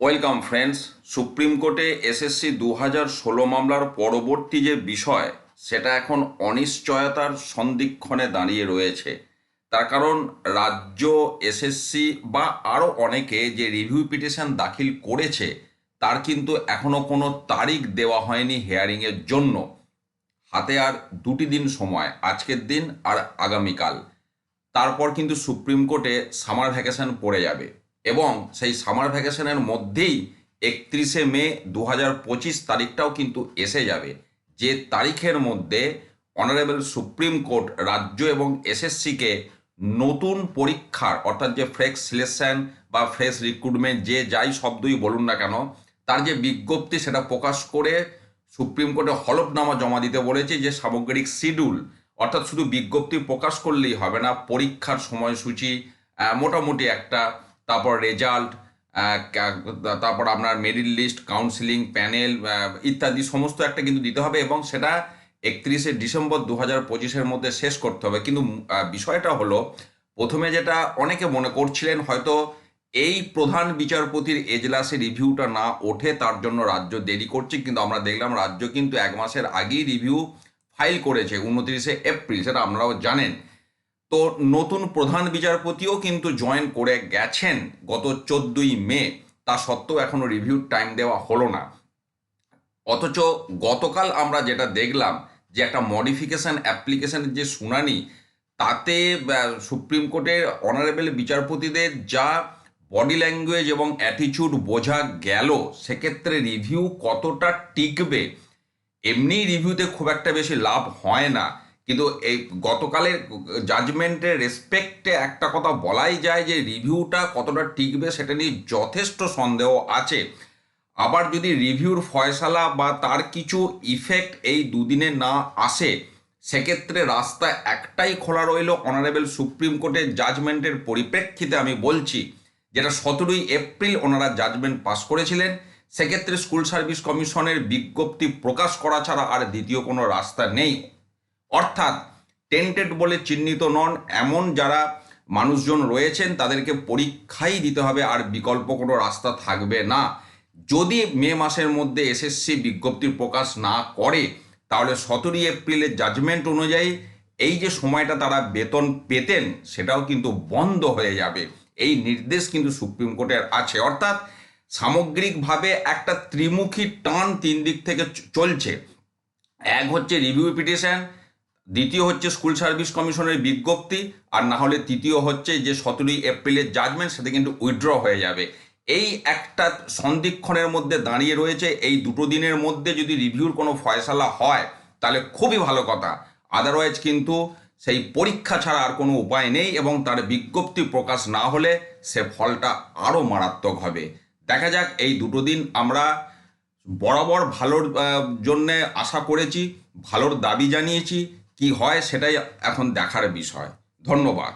Welcome friends, supreme কোর্টে SSC দু হাজার ষোলো মামলার পরবর্তী যে বিষয়, সেটা এখন অনিশ্চয়তার সন্ধিক্ষণে দাঁড়িয়ে রয়েছে। তার কারণ রাজ্য এসএসসি বা আরও অনেকে যে রিভিউ পিটিশন দাখিল করেছে, তার কিন্তু এখনও কোনো তারিখ দেওয়া হয়নি হেয়ারিংয়ের জন্য। হাতে আর দুটি দিন সময়, আজকের দিন আর আগামীকাল। তারপর কিন্তু সুপ্রিম কোর্টে সামার ভ্যাকেশন পড়ে যাবে। এবং সেই সামার ভ্যাকেশনের মধ্যেই একত্রিশে মে দু পঁচিশ তারিখটাও কিন্তু এসে যাবে। যে তারিখের মধ্যে অনারেবল সুপ্রিম কোর্ট রাজ্য এবং এসএসসিকে নতুন পরীক্ষার, অর্থাৎ যে ফ্রেশ সিলেকশন বা ফ্রেশ রিক্রুটমেন্ট, যে যাই শব্দই বলুন না কেন, তার যে বিজ্ঞপ্তি সেটা প্রকাশ করে সুপ্রিম কোর্টে হলফনামা জমা দিতে বলেছে যে সামগ্রিক শিডিউল, অর্থাৎ শুধু বিজ্ঞপ্তি প্রকাশ করলেই হবে না, পরীক্ষার সময়সূচি মোটামুটি একটা তারপর রেজাল্ট তারপর আপনার মেরিট লিস্ট কাউন্সিলিং প্যানেল ইত্যাদি সমস্ত একটা কিন্তু দিতে হবে এবং সেটা একত্রিশে ডিসেম্বর দু হাজার পঁচিশের মধ্যে শেষ করতে হবে। কিন্তু বিষয়টা হলো, প্রথমে যেটা অনেকে মনে করছিলেন, হয়তো এই প্রধান বিচারপতির এজলাসে রিভিউটা না ওঠে, তার জন্য রাজ্য দেরি করছে, কিন্তু আমরা দেখলাম রাজ্য কিন্তু এক মাসের আগেই রিভিউ ফাইল করেছে, উনত্রিশে এপ্রিল, সেটা আপনারাও জানেন। তো নতুন প্রধান বিচারপতিও কিন্তু জয়েন করে গেছেন গত চোদ্দই মে। তা সত্ত্বেও এখনও রিভিউ টাইম দেওয়া হলো না। অথচ গতকাল আমরা যেটা দেখলাম যে একটা মডিফিকেশন অ্যাপ্লিকেশনের যে শুনানি, তাতে সুপ্রিম কোর্টের অনারেবল বিচারপতিদের যা বডি ল্যাঙ্গুয়েজ এবং অ্যাটিচিউড বোঝা গেল, সেক্ষেত্রে রিভিউ কতটা টিকবে এমনি রিভিউতে খুব একটা বেশি লাভ হয় না। কিন্তু এই গতকালের জাজমেন্টের রেসপেক্টে একটা কথা বলাই যায় যে রিভিউটা কতটা টিকবে সেটা নিয়ে যথেষ্ট সন্দেহ আছে। আবার যদি রিভিউর ফয়সালা বা তার কিছু ইফেক্ট এই দুদিনে না আসে, সেক্ষেত্রে রাস্তা একটাই খোলা রইল অনারেবল সুপ্রিম কোর্টের জাজমেন্টের পরিপ্রেক্ষিতে আমি বলছি, যেটা সতেরোই এপ্রিল ওনারা জাজমেন্ট পাস করেছিলেন, সেক্ষেত্রে স্কুল সার্ভিস কমিশনের বিজ্ঞপ্তি প্রকাশ করা ছাড়া আর দ্বিতীয় কোনো রাস্তা নেই। অর্থাৎ টেন্টেড বলে চিহ্নিত নন, এমন যারা মানুষজন রয়েছেন তাদেরকে পরীক্ষাই দিতে হবে আর বিকল্প কোনো রাস্তা থাকবে না। যদি মে মাসের মধ্যে এসএসসি বিজ্ঞপ্তি প্রকাশ না করে, তাহলে সতেরোই এপ্রিলের জাজমেন্ট অনুযায়ী এই যে সময়টা তারা বেতন পেতেন, সেটাও কিন্তু বন্ধ হয়ে যাবে। এই নির্দেশ কিন্তু সুপ্রিম কোর্টের আছে। অর্থাৎ সামগ্রিকভাবে একটা ত্রিমুখী টান তিন দিক থেকে চলছে। এক হচ্ছে রিভিউ পিটিশন দ্বিতীয় হচ্ছে স্কুল সার্ভিস কমিশনের বিজ্ঞপ্তি, আর না হলে তৃতীয় হচ্ছে যে সতেরোই এপ্রিলের জাজমেন্ট সেটা কিন্তু উইথড্র হয়ে যাবে। এই একটা সন্ধিক্ষণের মধ্যে দাঁড়িয়ে রয়েছে, এই দুটো দিনের মধ্যে যদি রিভিউর কোনো ফয়সালা হয়, তাহলে খুবই ভালো কথা। আদারওয়াইজ কিন্তু সেই পরীক্ষা ছাড়া আর কোনো উপায় নেই এবং তার বিজ্ঞপ্তি প্রকাশ না হলে সে ফলটা আরও মারাত্মক হবে। দেখা যাক এই দুটো দিন আমরা বরাবর ভালোর জন্যে আশা করেছি, ভালোর দাবি জানিয়েছি কি হয় সেটাই এখন দেখার বিষয়। ধন্যবাদ।